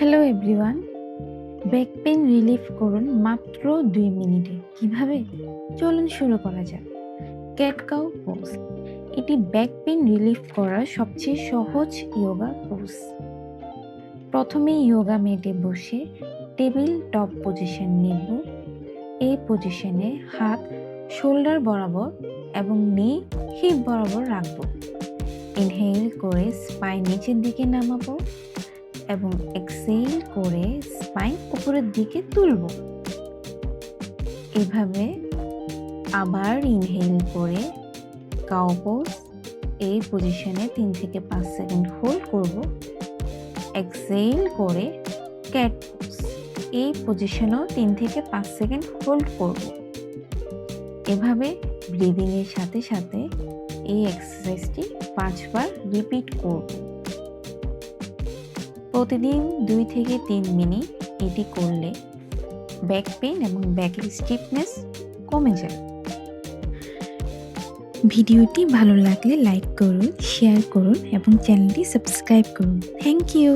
Hello everyone back pain relief করুন মাত্র দুই মিনিটে। কীভাবে? চলুন শুরু করা যাক। ক্যাট কাউ পোজ এটি ব্যাক পেন রিলিফ করার সবচেয়ে সহজ ইয়োগা পোজ প্রথমে ইয়োগা মেটে বসে টেবিল টপ পজিশন নেব। এই পজিশনে হাত শোল্ডার বরাবর এবং নি হিপ বরাবর রাখব। ইনহেল করে স্পাই নিচের দিকে নামাবো। এবং এক্সেল করে স্পাইন উপরের দিকে তুলব। এভাবে আবার ইনহেল করে কাউপোজ এই পজিশনে তিন থেকে পাঁচ সেকেন্ড হোল্ড করব। এক্সেল করে ক্যাট এই পজিশনেও তিন থেকে পাঁচ সেকেন্ড হোল্ড করব। এভাবে ব্রিদিংয়ের সাথে সাথে এই এক্সারসাইজটি পাঁচবার রিপিট করব। প্রতিদিন দুই থেকে তিন মিনিট এটি করলে ব্যাক পেন এবং ব্যাকের স্টিফনেস কমে যায়। ভিডিওটি ভালো লাগলে লাইক করুন শেয়ার করুন এবং চ্যানেলটি সাবস্ক্রাইব করুন। Thank you